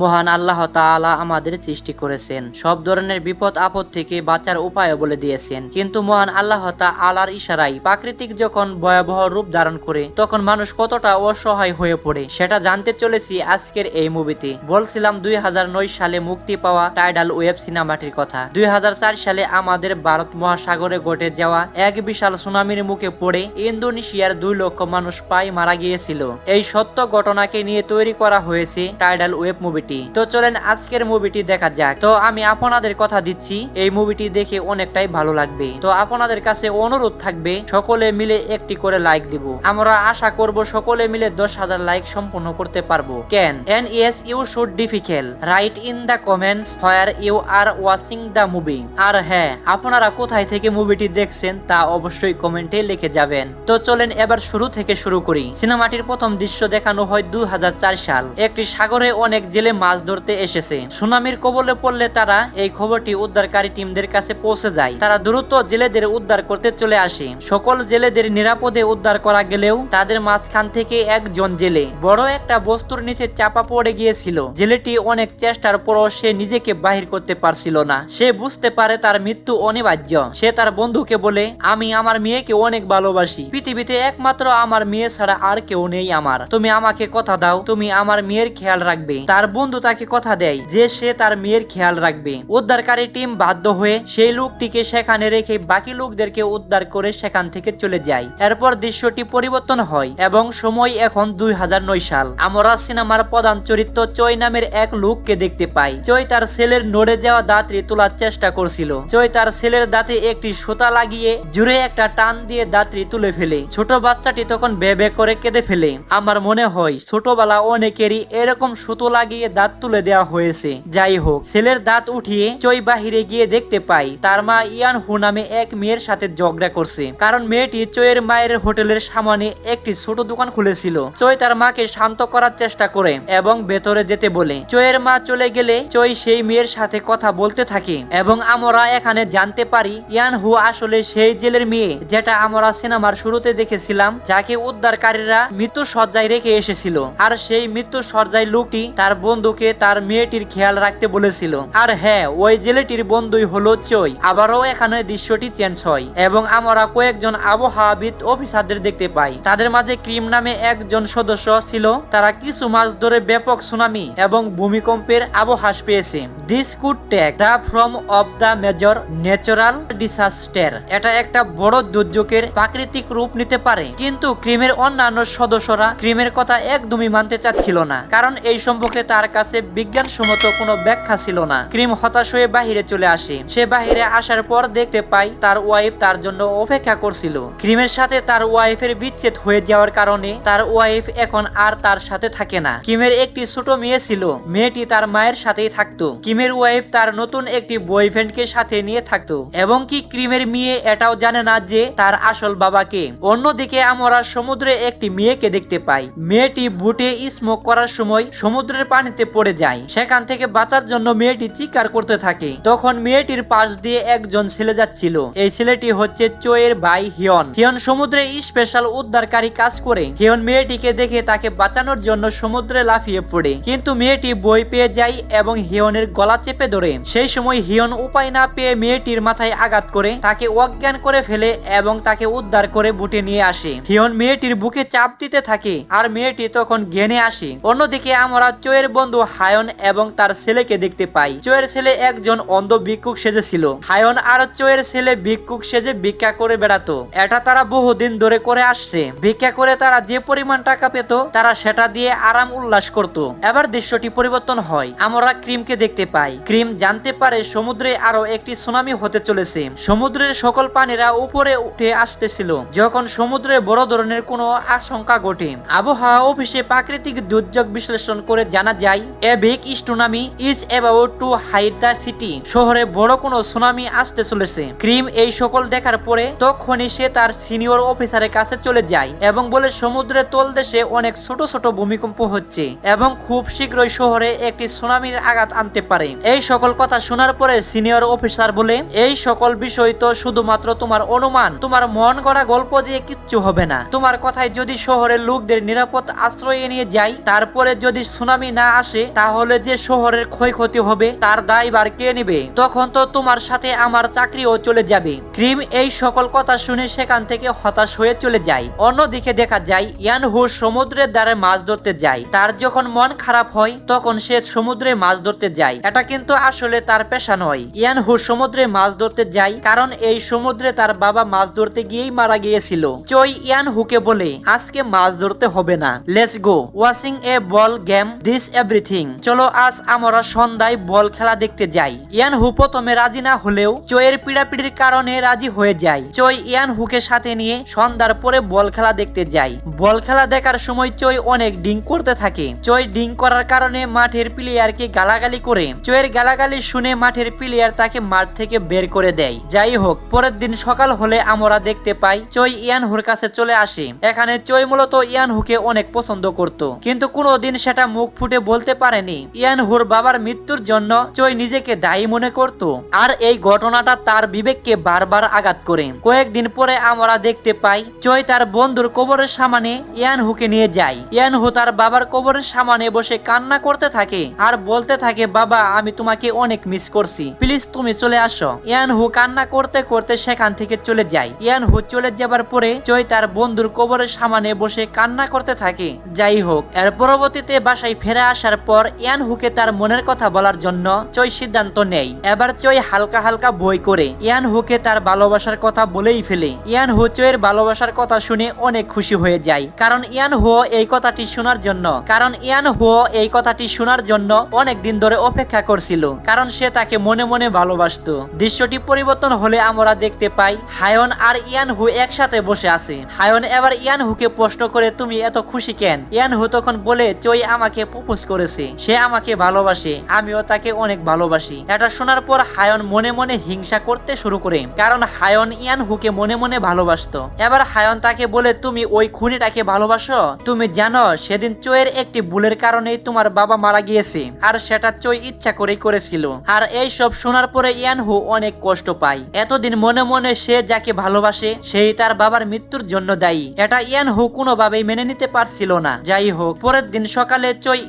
মহান আল্লাহ তাআলা আমাদের সৃষ্টি করেছেন। সব ধরনের বিপদ আপদ থেকে বাঁচার উপায় বলে দিয়েছেন। কিন্তু মহান আল্লাহ তাআলার ইশারায় প্রাকৃতিক যখন ভয়াবহ রূপ ধারণ করে, তখন মানুষ কতটা অসহায় হয়ে পড়ে, সেটা জানতে চলেছি আজকের এই মুভিতে। বলছিলাম দুই হাজার নয় সালে মুক্তি পাওয়া টাইডাল ওয়েব সিনেমাটির কথা। দুই হাজার চার সালে আমাদের ভারত মহাসাগরে ঘটে যাওয়া এক বিশাল সুনামির মুখে পড়ে ইন্দোনেশিয়ার দুই লক্ষ মানুষ প্রায় মারা গিয়েছিল। এই সত্য ঘটনাকে নিয়ে তৈরি করা হয়েছে টাইডাল ওয়েব মুভিটি তো চলেন আজকের মুভিটি দেখা যাক। তো আমি আপনাদের কথা দিচ্ছি, এই মুভিটি দেখে অনেকটাই ভালো লাগবে। তো আপনাদের কাছে অনুরোধ থাকবে, সকলে মিলে একটি করে লাইক দিব। আমরা আশা করব সকলে মিলে দশ হাজার লাইক সম্পূর্ণ করতে পারব। কেন? And yes you should definitely write in the comments where you are watching the movie আর হ্যাঁ আপনারা কোথায় থেকে মুভিটি দেখছেন তা অবশ্যই কমেন্টে লিখে যাবেন। তো চলেন এবার শুরু থেকে শুরু করি। সিনেমাটির প্রথম দৃশ্য দেখানো হয় দু হাজার চার সাল। একটি সাগরে অনেক জেলে মাছ ধরতে এসেছে। সুনামির কবলে পড়লে তারা এই খবরটি উদ্ধারকারী টিমদের কাছে পৌঁছে যায়। তারা দ্রুত জেলেদের উদ্ধার করতে চলে আসে। সকল জেলেদের নিরাপদে উদ্ধার করা গেলেও তাদের মাঝখান থেকে একজন জেলে। বড় একটা বস্তুর নিচে চাপা পড়ে গিয়েছিল। জেলেটি অনেক চেষ্টার পরও সে নিজেকে বাহির করতে পারছিল না। সে বুঝতে পারে তার মৃত্যু অনিবার্য। সে তার বন্ধুকে বলে, আমি আমার মেয়েকে অনেক ভালোবাসি। পৃথিবীতে একমাত্র আমার মেয়ে ছাড়া আর কেউ নেই আমার। তুমি আমাকে কথা দাও। তুমি আমার মেয়ের খেয়াল রাখবে। তার বন্ধু তাকে কথা দেয় যে সে তার মেয়ের খেয়াল রাখবে। উদ্ধারকারী টিম বাধ্য হয়ে সেই লোকটিকে সেখানে রেখে বাকি লোকদেরকে উদ্ধার করে সেখান থেকে চলে যায়। এরপর দৃশ্যটি পরিবর্তন হয় এবং সময় এখন দুই হাজার নয় সাল। আমরা সিনেমার প্রধান চরিত্র চই নামের এক লোককে দেখতে পাই। চই তার ছেলের নড়ে যাওয়া দাঁতটি তোলার চেষ্টা করছিল। চই তার ছেলের দাঁতে একটি সুতা লাগিয়ে জুড়ে একটা টান দিয়ে দাঁতটি তুলে ফেলে। ছোট বাচ্চাটি তখন বেবে করে কেঁদে ফেলে। আমার মনে হয় ছোটবেলা অনেকেরই এরকম সুতো লাগিয়ে দাঁত তুলে দেওয়া হয়েছে। যাই হোক ছেলের দাঁত উঠিয়ে চই বাহিরে গিয়ে দেখতে পাই, তার মা ইয়ান হু নামে এক মেয়ের সাথে ঝগড়া করছে। কারণ মেয়েটি চয়ের মায়ের হোটেলের সামনে একটি ছোট দোকান খুলেছিল। চই তার মাকে শান্ত করার চেষ্টা করে এবং ভেতরে যেতে বলে। চয়ের মা চলে গেলে চই সেই মেয়ের সাথে কথা বলতে থাকে এবং আমরা এখানে জানতে পারি ইয়ান হু আসলে সেই জেলের মেয়ে যেটা আমরা সিনেমার শুরুতে দেখেছিলাম, যাকে উদ্ধারকারীরা মৃত্যু সজ্জায় রেখে এসেছিল। আর সেই মৃত্যু সজ্জায় লোকটি তার বন্ধুকে তার মেয়েটির খেয়াল রাখতে বলেছিল। আর হ্যাঁ ওই জেলেটির বন্ধুই হলো চই আবারও এখানে দৃশ্যটি চেঞ্জ হয় এবং আমরা কয়েকজন আবহাওয়াবিদ অফিসারদের দেখতে পাই। তাদের মাঝে ক্রিম নামে একজন সদস্য ছিল। তারা কিছু মাস ধরে ব্যাপক সুনামি এবং ভূমিকম্পের আবহাস পেয়েছে। This could take the form of the major natural disaster. এটা একটা বড় দুর্যোগের প্রাকৃতিক রূপ নিতে পারে। কিন্তু ক্রিমের অন্যান্য সদস্যরা ক্রিমের কথা একদমই মানতে চাচ্ছিল না। কারণ এই সম্পর্কে তার কাছে বিজ্ঞানসম্মত কোনো ব্যাখ্যা ছিল না। ক্রিম হতাশ হয়ে বাহিরে চলে আসে। সে বাহিরে আসার পর দেখতে পাই তার ওয়াইফ তার জন্য অপেক্ষা করছিল। ক্রিমের সাথে তার ওয়াইফের বিচ্ছেদ হয়ে যাওয়ার কারণে তার ওয়াইফ এখন আর তার সাথে থাকে না। কিমের একটি ছোট মেয়ে ছিল। মেয়েটি তার মায়ের সাথেই থাকতো। কিমের ওয়াইফ তার নতুন একটি বয়ফ্রেন্ডকে সাথে নিয়ে থাকতো। এবং কি ক্রিমের মেয়ে এটাও জানে না যে তার আসল বাবাকে। অন্যদিকে আমরা সমুদ্রে একটি মেয়েকে দেখতে পাই। মেয়েটি বুটে স্মোক করার সময় সমুদ্রের পানিতে পড়ে যায়। সেখান থেকে বাঁচার জন্য মেয়েটি চিৎকার করতে থাকে। তখন মেয়েটির পাশ দিয়ে একজন ছেলে যাচ্ছিল। এই ছেলেটি হচ্ছে চোয়ের ভাই হিয়ন। হিয়ন সমুদ্রে স্পেশাল উদ্ধারকারী কাজ করে। হিয়ন মেয়েটিকে দেখে তাকে বাঁচানোর জন্য সমুদ্রে লাফিয়ে পড়ে। কিন্তু মেয়েটি বই পেয়ে যায় এবং হিয়নের গলা চেপে ধরে। সেই সময় হিয়ন উপায় না পেয়ে মেয়েটির মাথায় আঘাত করে। তাকে অজ্ঞান করে ফেলে এবং তাকে উদ্ধার করে বুটে নিয়ে আসে। হিয়ন মেয়েটির বুকে চাপ দিতে থাকে। আর মেয়েটি তখন জ্ঞানে আসে। অন্যদিকে আমরা চোয়ের বন্ধু হায়ন এবং তার ছেলেকে দেখতে পাই। চোয়ের ছেলে একজন অন্ধ ভিক্ষুক সেজেছিল হায়ন আর চোয়ের ছেলে ভিক্ষুক সেজে ভিক্ষা করে বেড়াতো। এটা তারা বহুদিন ধরে করে আসছে। ভিক্ষা করে তারা যে পরিমাণ টাকা পেত, তারা সেটা দিয়ে আরাম উল্লাস করত। এবার দৃশ্যটি পরিবর্তন হয়। আমরা ক্রিমকে দেখতে পাই। ক্রিম জানতে পারে সমুদ্রে আরও একটি সুনামি হতে চলেছে। সমুদ্রের সকল পানিরা উপরে উঠে আসতেছিল। যখন সমুদ্রে বড় ধরনের কোনো আশঙ্কা ঘটে, আবহাওয়া অফিসে প্রাকৃতিক দুর্যোগ বিশ্লেষণ করে জানা যায় a big tsunami is about to hide the city শহরে বড় কোনো সুনামি আসতে চলেছে। ক্রিম এই সকল দেখার পরে তখনই সে তার সিনিয়র অফিসারের কাছে চলে যায় এবং বলে সমুদ্রের তলদেশে অনেক ছোট ছোট ভূমিকম্প হচ্ছে এবং খুব শীঘ্রই শহরে একটি সুনামির আঘাত আনতে পারে। এই সকল কথা শোনার পরে সিনিয়র অফিসার বলে, এই সকল বিষয় তো শুধুমাত্র তোমার অনুমান। তোমার মন গড়া গল্প দিয়ে কিচ্ছু হবে না। তোমার কথায় যদি শহরের লোকদের নিরাপদ আশ্রয় নিয়ে যাই, তারপরে যদি সুনামি না আসে, তাহলে যে শহরের ক্ষয়ক্ষতি হবে, তার দায়ভার কে নেবে? তখন তো তোমার সাথে আমার চাকরিও চলে যাবে। ক্রিম এই সকল কথা শুনে সেখান থেকে হতাশ হয়ে চলে যায়। অন্যদিকে দেখা যায়, ইয়ানহু সমুদ্রের দ্বারে মাছ ধরতে যায়। তার যখন মন খারাপ হয়, তখন সে সমুদ্রে মাছ ধরতে যায়। এটা কিন্তু আসলে তার পেশা নয়। ইয়ানহু সমুদ্রে মাছ ধরতে যায়, কারণ এই সমুদ্রে তার বাবা মাছ ধরতে গিয়েই মারা গিয়েছিল। চই ইয়ানহুকে বলে, আজকে মাছ ধরতে হবে না। Let's go. Watching a ball game, this everything চলো, আজ আমরা সন্ধ্যায় বল খেলা দেখতে যাই। ইয়ানহু প্রথমে রাজি না হলেও চয়ের পিড়াপিড়ির কারণে রাজি হয়ে যায়। চই ইয়ানহুকে সাথে নিয়ে সন্ধ্যার পরে বল খেলা দেখতে যায় বল খেলা দেখার সময় চই অনেক ডিং করতে থাকে। চই ডিং করার কারণে মাঠের প্লেয়ারকে গালাগালি করে। চয়ের গালাগালি শুনে মাঠের প্লেয়ার তাকে মাঠ থেকে বের করে দেয়। যাই হোক, পরের দিন সকাল হলে আমরা দেখতে পাই চই ইয়ানহুর কাছে চলে আসে। এখানে চই মূলত ইয়ানহুকে অনেক পছন্দ করত। কিন্তু কোনোদিন সেটা মুখ ফুটে বলতে পারেনি। ইয়ানহুর বাবার মৃত্যুর জন্য চই নিজেকে দায়ী মনে করত। আর এই ঘটনাটা তার বিবেককে বারবার আঘাত করে। কয়েকদিন পরে আমরা দেখতে পাই, চই তার বন্ধুর কবরের সামনে ইয়ানহুকে নিয়ে যায়। ইয়ানহু তার বাবার কবরের সামনে বসে কান্না করতে থাকে আর বলতে থাকে, বাবা, আমি তোমাকে অনেক মিস করছি। প্লিজ তুমি চলে আসো। ইয়ানহু কান্না করতে করতে সেখান থেকে চলে যায়। ইয়ানহু চলে যাবার পরে চই তার বন্ধুর কবরের সামনে বসে কান্না করতে থাকে। যাই হোক, এর পরবর্তীতে বাসায় ফিরে আসার পর ইয়ানহুকে তার মনের কথা বলার জন্য চই সিদ্ধান্ত নেই এবার চই হালকা হালকা বই করে। ইয়ানহুকে তার ভালোবাসার কথা বলেই ফেলে। ইয়ানহু চইয়ের ভালোবাসার কথা শুনে অনেক খুশি হয়ে যায়। কারণ ইয়ানহু এই কথাটি শোনার জন্য। কারণ ইয়ানহু এই কথাটি শোনার জন্য অনেক দিন ধরে অপেক্ষা করছিল। কারণ সে তাকে মনে মনে ভালোবাসতো। দৃশ্যটি পরিবর্তন হলে আমরা দেখতে পাই, হায়ন আর ইয়ান হু একসাথে বসে আছে। হায়ন এবার ইয়ানহুকে প্রশ্ন করে, তুমি এত খুশি কেন? ইয়ান হু তখন বলে, চই আমাকে প্রপোজ করেছে। সে আমাকে ভালোবাসে, আমিও তাকে অনেক ভালোবাসি। এটা শোনার পর হায়ন মনে মনে হিংসা করতে শুরু করে, কারণ হায়ন ইয়ানহুকে মনে মনে ভালোবাসতো। এবার হায়ন তাকে বলে, তুমি ওই খুনিটাকে ভালোবাসো? তুমি জানো, সেদিন চইয়ের একটি ভুলের কারণেই তোমার বাবা মারা গিয়েছে, আর সেটা চই ইচ্ছা করেই করেছিল। আর এই সব শোনার পরে ইয়ান হু অনেক কষ্ট পায়। এতদিন মনে মনে সে যাকে ভালোবাসে, সেই তার বাবার মৃত্যুর জন্য দায়ী। এটা ইয়ানহু কোনোভাবেই মেনে নিতে পারছিল না। যাই হোক, পরের দিন সকালে চই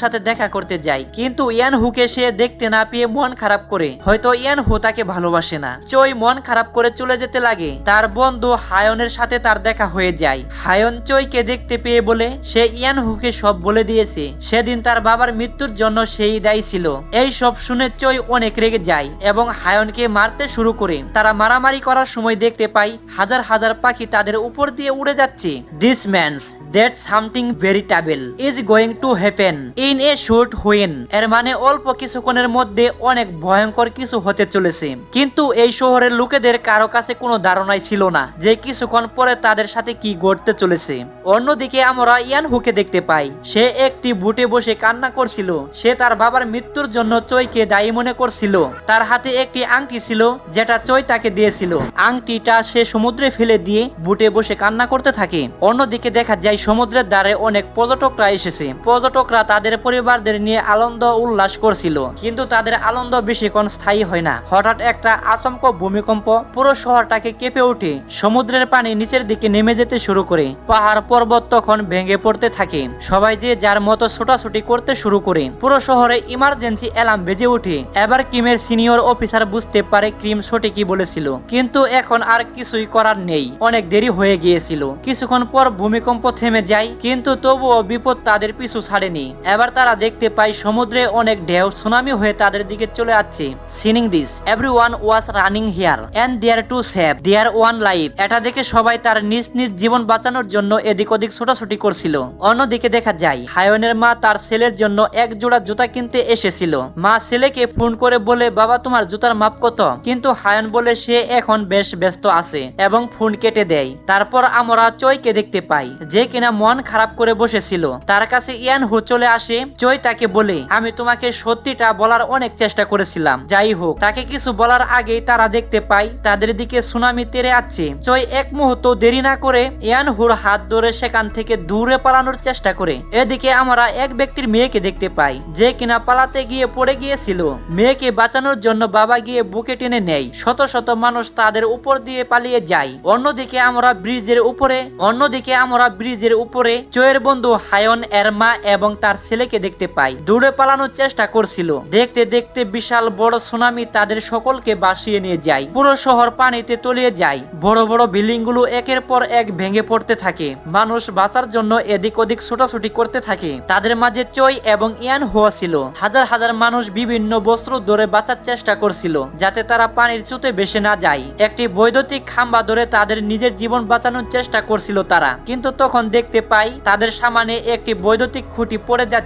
সাথে দেখা করতে যায় কিন্তু ইয়ানহুকে সে দেখতে না পেয়ে মন খারাপ করে। হয়তো ইয়ানহু তাকে ভালোবাসে না। চই মন খারাপ করে চলে যেতে লাগে। তার বন্ধু হায়নের সাথে তার দেখা হয়ে যায়। হায়ন চইকে দেখতে পেয়ে বলে, সে ইয়ানহুকে সব বলে দিয়েছে। সেদিন তার বাবার মৃত্যুর জন্য সেই দায়ী ছিল। এই সব শুনে চই অনেক রেগে যায় এবং হায়নকে মারতে শুরু করে। তারা মারামারি করার সময় দেখতে পাই, হাজার হাজার পাখি তাদের উপর দিয়ে উড়ে যাচ্ছে। This means that something very terrible is going to happen in a short while এর মানে অল্প কিছুক্ষণের মধ্যে অনেক ভয়ঙ্কর কিছু হতে চলেছে। কিন্তু এই শহরের লোকেদের কারও কাছে কোনো ধারণাই ছিল না যে কিছুক্ষণ পরে তাদের সাথে কি ঘটতে চলেছে। অন্যদিকে আমরা ইয়ানহুকে দেখতে পাই। সে একটি বুটে বসে কান্না করছিল। সে তার বাবার মৃত্যুর জন্য চইকে দায়ী মনে করছিল। তার হাতে একটি আংটি ছিল, যেটা চই তাকে দিয়েছিল। আংটিটা সে সমুদ্রে ফেলে দিয়ে বুটে বসে কান্না করতে থাকে। অন্যদিকে দেখা যায় সমুদ্রের দ্বারে অনেক পর্যটকরা এসেছে। পর্যটকরা তাদের পরিবারদের নিয়ে আনন্দ উল্লাস করছিল। কিন্তু তাদের আনন্দ বেশিক্ষণ স্থায়ী হয় না। হঠাৎ একটা আচমক ভূমিকম্প পুরো শহরটাকে কেঁপে ওঠে। সমুদ্রের পানি নিচের দিকে নেমে যেতে শুরু করে। পাহাড় পর্বত তখন ভেঙে পড়তে থাকে। সবাই যে যার মতো ছোটাছুটি করতে শুরু করে। পুরো শহরে ইমার্জেন্সি অ্যালার্ম বেজে ওঠে। এবার ক্রিমের সিনিয়র অফিসার বুঝতে পারে ক্রিম সঠিকই বলেছিল। কিন্তু এখন আর কিছুই করার নেই। অনেক দেরি হয়ে গিয়েছিল। কিছুক্ষণ পর ভূমিকম্প থেমে যায়। কিন্তু তবুও বিপদ তাদের পিছু ছাড়েনি। এবার তারা দেখতে পায় সমুদ্রে অনেক ঢেউ সুনামি হয়ে তাদের দিকে চলে আসছে seeing this every one was running here and there to save their own life এটা দেখে সবাই তার নিজ নিজ জীবন বাঁচানোর জন্য এদিক ওদিক ছোটাছুটি করছিল। অন্যদিকে দেখা যায়, হায়নের মা তার ছেলের জন্য এক জোড়া জুতা কিনতে এসেছিল। মা ছেলেকে ফোন করে বলে, বাবা, তোমার জুতার মাপ কত? কিন্তু হায়ন বলে, সে এখন বেশ ব্যস্ত আছে এবং ফোন কেটে দেয়। তারপর আমরা চইকে দেখতে পাই, যে কিনা মন খারাপ করে বসেছিল। তার কাছে ইয়ান হু চলে আসে চই তাকে বলে, আমি তোমাকে সত্যিটা বলার অনেক চেষ্টা করেছিলাম। যাই হোক, তাকে কিছু বলার আগেই তারা দেখতে পাই তাদের দিকে সুনামি তেরে আসছে চই এক মুহূর্ত দেরি না করে ইয়ান হুর হাত ধরে সেখান থেকে দূরে পালানোর চেষ্টা করে। এদিকে আমরা এক ব্যক্তির মেয়েকে দেখতে পাই, যে কিনা পালাতে গিয়ে পড়ে গিয়েছিল। মেয়েকে বাঁচানোর জন্য বাবা গিয়ে বুকে টেনে নেয়। শত শত মানুষ তাদের উপর দিয়ে পালিয়ে যায়। অন্যদিকে আমরা ব্রিজের উপরে, অন্যদিকে আমরা ব্রিজের উপরে চয়ের বন্ধু হায়ন এরমা এবং তার ছেলে ছেলেকে দেখতে পায় দূরে পালানোর চেষ্টা করছিল। দেখতে দেখতে বিশাল বড় সুনামি তাদের সকলকে বাসিয়ে নিয়ে যায়। পুরো শহর পানিতে তলিয়ে যায়। বড় বড় বিল্ডিংগুলো একের পর এক ভেঙে পড়তে থাকে। মানুষ বাঁচার জন্য এদিক ওদিক ছোটাছুটি করতে থাকে। তাদের মাঝে চই এবং ইয়ান হওয়া ছিল। হাজার হাজার মানুষ বিভিন্ন বস্ত্র ধরে বাঁচার চেষ্টা করছিল, যাতে তারা পানির চুতে বেসে না যায়। একটি বৈদ্যুতিক খাম্বা ধরে তাদের নিজের জীবন বাঁচানোর চেষ্টা করছিল তারা। কিন্তু তখন দেখতে পাই তাদের সামনে একটি বৈদ্যুতিক খুঁটি পড়ে যাচ্ছে।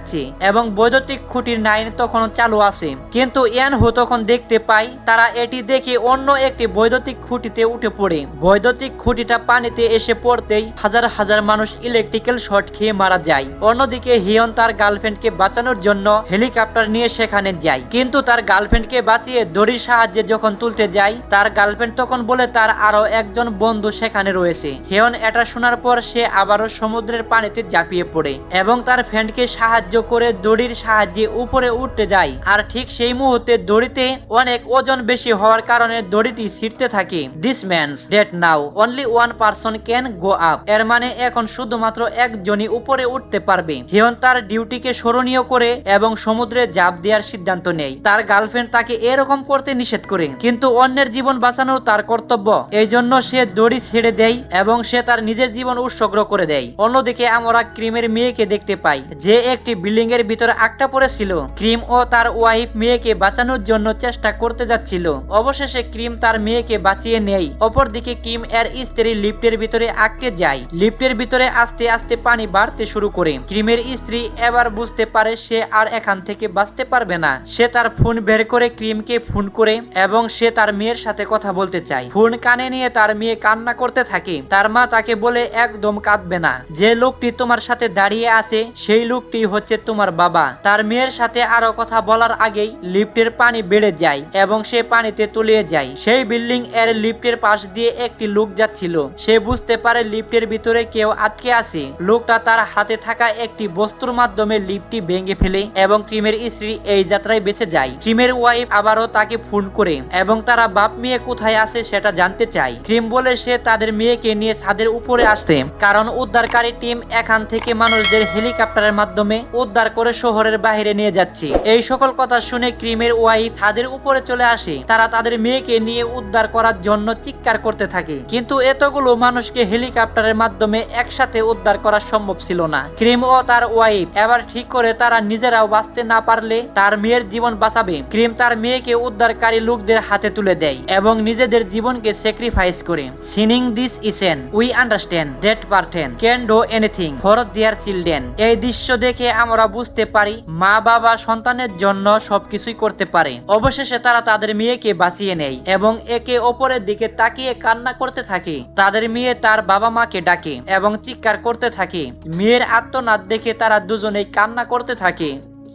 এবং বৈদ্যুতিক খুঁটির লাইন তখন চালু আছে। কিন্তু ইয়ান হো তখন দেখতে পাই, তারা এটি দেখে অন্য একটি বৈদ্যুতিক খুঁটিতে উঠে পড়ে। বৈদ্যুতিক খুঁটিটা পানিতে এসে পড়তেই হাজার হাজার মানুষ ইলেকট্রিক্যাল শর্ট খেয়ে মারা যায়। অন্যদিকে হিয়ন তার গার্লফ্রেন্ডকে বাঁচানোর জন্য হেলিকপ্টার নিয়ে সেখানে যায়। কিন্তু তার গার্লফ্রেন্ডকে বাঁচিয়ে দড়ির সাহায্যে যখন তুলতে যায়, তার গার্লফ্রেন্ড তখন বলে তার আরও একজন বন্ধু সেখানে রয়েছে। হেয়ন এটা শোনার পর সে আবারও সমুদ্রের পানিতে ঝাঁপিয়ে পড়ে এবং তার ফ্রেন্ডকে সাহায্য করে দড়ির সাহায্যে উপরে উঠতে যায়। আর ঠিক সেই মুহূর্তে দড়িতে অনেক ওজন বেশি হওয়ার কারণে দড়িটি ছিটতে থাকে। This means that now only one person can go up এর মানে এখন শুধুমাত্র একজনই উপরে উঠতে পারবে। হিয়ন তার ডিউটিকে স্মরণীয় করে এবং সমুদ্রে জাপ দেওয়ার সিদ্ধান্ত নেয়। তার গার্লফ্রেন্ড তাকে এরকম করতে নিষেধ করে। কিন্তু অন্যের জীবন বাঁচানো তার কর্তব্য। এই জন্য সে দড়ি ছেড়ে দেয় এবং সে তার নিজের জীবন উৎসর্গ করে দেয়। অন্যদিকে আমরা ক্রিমের মেয়েকে দেখতে পাই যে একটি বিল্ডিং এর ভিতরে আটটা পড়েছিল। ক্রিম ও তার ওয়াইফ মেয়েকে বাঁচানোর জন্য চেষ্টা করতে যাচ্ছিল। অবশেষে ক্রিম তার মেয়েকে বাঁচিয়ে নেয়। অপরদিকে ক্রিম এর স্ত্রী লিফটের ভিতরে আটকে যায়। লিফটের ভিতরে আস্তে আস্তে পানি বাড়তে শুরু করে। ক্রিমের স্ত্রী এবার বুঝতে পারে সে আর এখান থেকে বাঁচতে পারবে না। সে তার ফোন বের করে ক্রিমকে ফোন করে এবং সে তার মেয়ের সাথে কথা বলতে চায়। ফোন কানে নিয়ে তার মেয়ে কান্না করতে থাকে। তার মা তাকে বলে, একদম কাঁদবে না। যে লোকটি তোমার সাথে দাঁড়িয়ে আছে, সেই লোকটি হচ্ছে তোমার বাবা। তার মেয়ের সাথে আরও কথা বলার আগেই লিফটের পানি বেড়ে যায় এবং সে পানিতে তলিয়ে যায়। সেই বিল্ডিং এর লিফটের পাশ দিয়ে একটি লোক যাচ্ছিল। সে বুঝতে পারে লিফটের ভিতরে কেউ আটকে আছে। লোকটা তার হাতে থাকা একটি বস্তুর মাধ্যমে লিফটটি ভেঙে ফেলে এবং ক্রিমের স্ত্রী এই যাত্রায় বেঁচে যায়। ক্রিমের ওয়াইফ আবারও তাকে ফোন করে এবং তারা, বাপ মেয়ে কোথায় আছে সেটা জানতে চায় ক্রিম বলে সে তাদের মেয়েকে নিয়ে ছাদের উপরে আসছে। কারণ উদ্ধারকারী টিম এখান থেকে মানুষদের হেলিকপ্টারের মাধ্যমে উদ্ধার করে শহরের বাইরে নিয়ে যাচ্ছে। এই সকল কথা শুনে ক্রিমের ওয়াইফ তাদের উপরে চলে আসে। তারা তাদের মেয়েকে নিয়ে উদ্ধার করার জন্য চিৎকার করতে থাকে। কিন্তু এতগুলো মানুষকে হেলিকপ্টারের মাধ্যমে একসাথে উদ্ধার করা সম্ভব ছিল না। ক্রিম ও তার ওয়াইফ এবার ঠিক করে তারা নিজেরাও বাঁচতে না পারলে তার মেয়ের জীবন বাঁচাবে। ক্রিম তার মেয়েকে উদ্ধারকারী লোকদের হাতে তুলে দেয় এবং নিজেদের জীবনকে স্যাক্রিফাইস করে। Seeing this scene we understand that parents can do anything for their children এই দৃশ্য দেখে আমরা বুঝতে পারি মা বাবা সন্তানের জন্য সবকিছুই করতে পারে। অবশেষে তারা তাদের মেয়েকে বাঁচিয়ে নেয় এবং একে অপরের দিকে তাকিয়ে কান্না করতে থাকে। তাদের মেয়ে তার বাবা মাকে ডাকে এবং চিৎকার করতে থাকে। মেয়ের আত্মনাদ দেখে তারা দুজনেই কান্না করতে থাকে।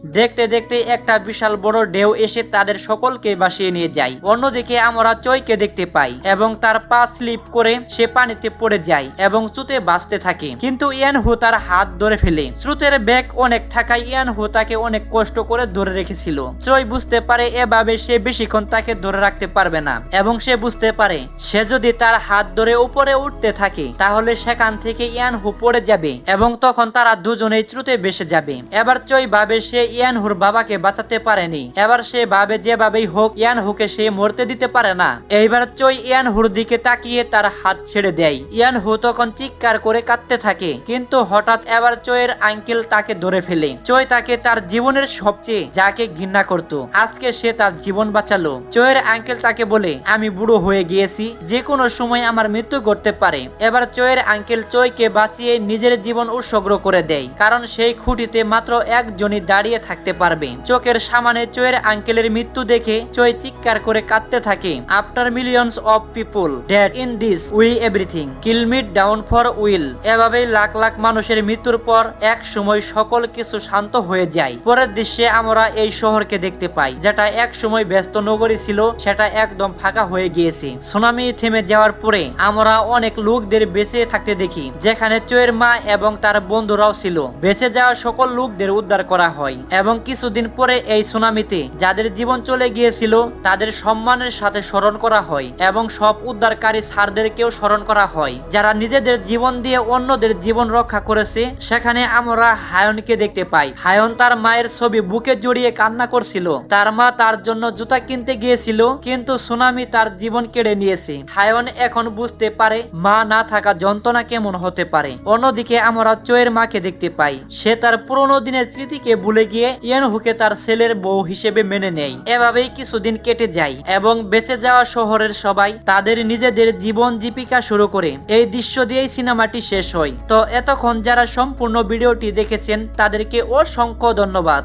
দেখতে দেখতে একটা বিশাল বড় ঢেউ এসে তাদের সকলকে ভাসিয়ে নিয়ে যায়। অন্যদিকে আমরা চৈকে দেখতে পাই এবং তার পা স্লিপ করে সে পানিতে পড়ে যায় এবং চুতে বাঁচতে থাকে। কিন্তু ইয়ান হু তার হাত ধরে ফেলে। স্রোতের ব্যাগ অনেক থাকায় ইয়ান হু তাকে অনেক কষ্ট করে ধরে রেখেছিল। চই বুঝতে পারে এভাবে সে বেশিক্ষণ তাকে ধরে রাখতে পারবে না এবং সে বুঝতে পারে, সে যদি তার হাত ধরে উপরে উঠতে থাকে, তাহলে সেখান থেকে ইয়ান হু পড়ে যাবে এবং তখন তারা দুজনেই ত্রুতে বেসে যাবে। এবার চই ভাবে সে ইয়ান হুর বাবাকে বাঁচাতে পারেনি। এবার সে ভাবে যেভাবেই হোক, ইয়ান হুকে সে মরতে দিতে পারে না। এইবার চই ইয়ান হুর দিকে তাকিয়ে তার হাত ছেড়ে দেয়। ইয়ান হু তখন চিৎকার করে কাঁদতে থাকে, কিন্তু হঠাৎ এবার চয়ের আঙ্কেল তাকে ধরে ফেলে। চই তাকে তার জীবনের সবচেয়ে যাকে ঘৃণা করত। আজকে সে তার জীবন বাঁচালো। চয়ের আঙ্কেল তাকে বলে, আমি বুড়ো হয়ে গিয়েছি যে কোনো সময় আমার মৃত্যু ঘটতে পারে। এবার চয়ের আঙ্কেল চইকে বাঁচিয়ে নিজের জীবন উৎসর্গ করে দেয়, কারণ সেই খুঁটিতে মাত্র একজনই দাঁড়িয়ে থাকতে পারবে। চোখের সামনে চয়ের আঙ্কেলের মৃত্যু দেখে চই চিৎকার করে কাঁদতে থাকে। After millions of people that in this we everything kill meet down for will এভাবেই লাখ লাখ মানুষের মৃত্যুর পর এক সময় সকল কিছু শান্ত হয়ে যায়। পরের দৃশ্যে আমরা এই শহরকে দেখতে পাই, যেটা এক সময় ব্যস্ত নগরী ছিল, সেটা একদম ফাঁকা হয়ে গিয়েছে। সুনামি থেমে যাওয়ার পরে আমরা অনেক লোকদের বেঁচে থাকতে দেখি, যেখানে চোয়ের মা এবং তার বন্ধুরাও ছিল। বেঁচে যাওয়া সকল লোকদের উদ্ধার করা হয়। এবং কিছুদিন পরে এই সুনামিতে যাদের জীবন চলে গিয়েছিল, তাদের সম্মানের সাথে স্মরণ করা হয় এবং সব উদ্ধারকারী সারদেরকেও স্মরণ করা হয়। যারা নিজেদের জীবন দিয়ে অন্যদের জীবন রক্ষা করেছে, সেখানে আমরা হায়নকে দেখতে পাই। হায়ন তার মায়ের ছবি বুকে জড়িয়ে কান্না করছিল। তার মা তার জন্য জুতা কিনতে গিয়েছিল, কিন্তু সুনামি তার জীবন কেড়ে নিয়েছে। হায়ন এখন বুঝতে পারে, মা না থাকা যন্ত্রণা কেমন হতে পারে। অন্যদিকে আমরা চোয়ের মাকে দেখতে পাই। সে তার পুরনো দিনের স্মৃতিকে ভুলে গিয়ে ইয়েন হুকে তার ছেলের বউ হিসেবে মেনে নেয়। এভাবেই কিছুদিন কেটে যায় এবং বেঁচে যাওয়া শহরের সবাই তাদের নিজেদের জীবন জীবিকা শুরু করে। এই দৃশ্য দিয়েই সিনেমাটি শেষ হয়। তো এতক্ষণ যারা সম্পূর্ণ ভিডিওটি দেখেছেন তাদেরকে অসংখ্য ধন্যবাদ।